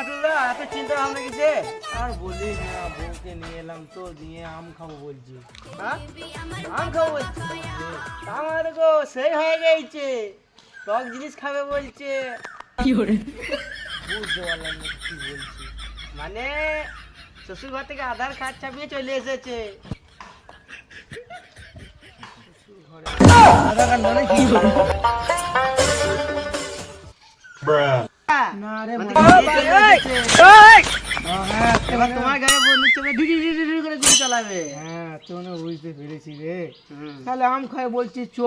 বাটুলদা এত চিন্তা ভাবনা কিসে? আর বলিস না বউকে নিয়ে এলাম তো দিয়ে আম খাব বলছি। হ্যাঁ? আম খাব বলছে? আমার গো সেই হয়ে গেছে। টক জিনিস খাবে বলছে। বুঝতে পারলাম না কি বলছি। মানে শ্বশুর ঘর থেকে আধার কার্ড চাপিয়ে চলে এসেছে। আধার কার্ড মানে কি না রে এবার তোমার গায়ে বন্দুক চলে ঢিডি ঢিডি ঢিডি করে গুলি চালাবে। হ্যাঁ তো না বুঝতে পেরেছি রে। তাহলে আম খাই বলছি চো।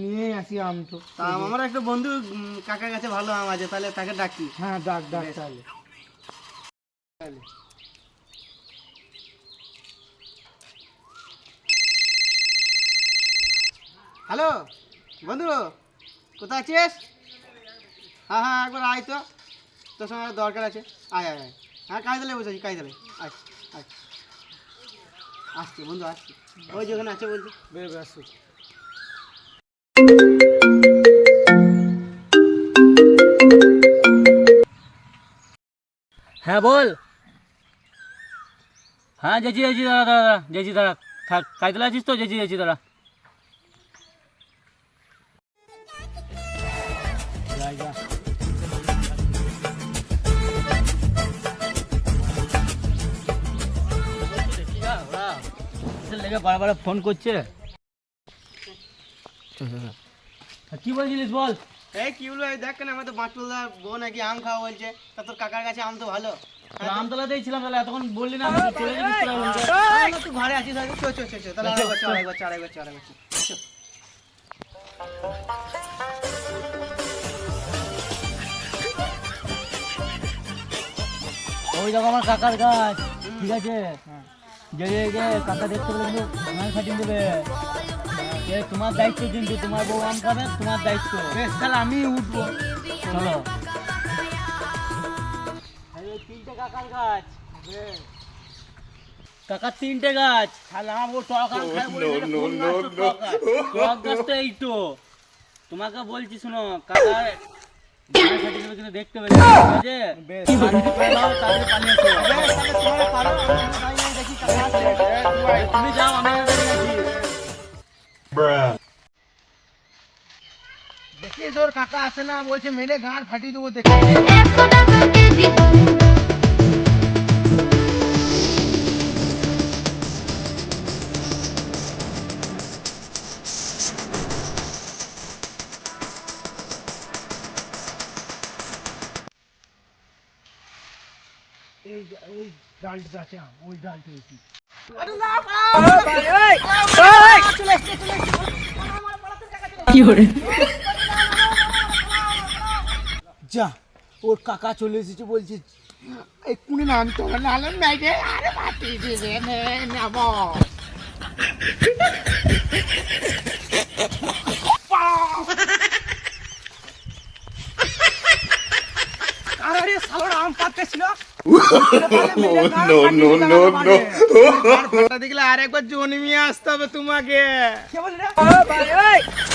নিয়ে আসি আম তো। আমার একটা বন্ধু উম, কাছে ভালো আম আছে তাহলে তাকে ডাকি। হ্যাঁ ডাক ডাক তাহলে। হ্যালো বন্ধু কোথায় আছিস? হ্যাঁ হ্যাঁ একবার আয় তো। তোর সঙ্গে একটা দরকার আছে। আয় আয় আয়। হ্যাঁ কাজ দিলে বসে আছি কাজ দিলে আয় আয়। আসছে বন্ধু আসছে। ওই যে ওখানে আছে বলছি। বেশ আসুক হ্যাঁ বল। হ্যাঁ যেছি যেছি দাদা দাদা যেছি দাদা। থাক কাজতলা আছিস তো? যেছি যেছি দাদা। লেগে বারবার ফোন করছে। কি বলছিলিস বল? এই কি বলব দেখ কেন আমাদের বাঁটুলদার বউ নাকি আম খাওয়া বলছে। তা তোর কাকার কাছে আম তো ভালো। আমতলাতেই ছিলাম তাহলে এতক্ষণ বললি না আমি চলে যাবি তোরা বলতে। আয় না, তুই ঘরে আছিস হয়তো চো চো চো চো তাহলে আরেকবার চো আরেকবার চো আরেকবার চো আরেকবার চো চো। ওই দেখো আমার কাকার গাছ ঠিক আছে? যে যে যে কাকা দেখতে পেলে কিন্তু আমার খাটিয়ে দেবে তোমার দায়িত্ব কিন্তু তোমার বউ আম খাবে তোমার দায়িত্ব। বেশ তাহলে আমি উঠবো। চলো। তিনটে কাকার গাছ। তিনটে গাছ। তাহলে আমার বউ টক আম। টক গাছ? টক তো এই তো। তোমাকে বলছি শোনো কাকার কিন্তু দেখতে পেলে ঠিক আছে তুমি যাও আমি এখানে দাঁড়িয়ে আছি দেখি তোর কাকা আসে না বলছে মেরে গাঁট ফাটিয়ে দেবো দেখি একশো টাকা কেজি এই ওই ডালটা আছে আম, ওই ডালটা বেশি যা ওর কাকা চলে এসেছে বলছে এক্ষুনি নাম আরে মাটি দিবে নে নেব আরে শালার আম no, no. আর দেখলে আর একবার জন্মিয়ে আসতে হবে তোমাকে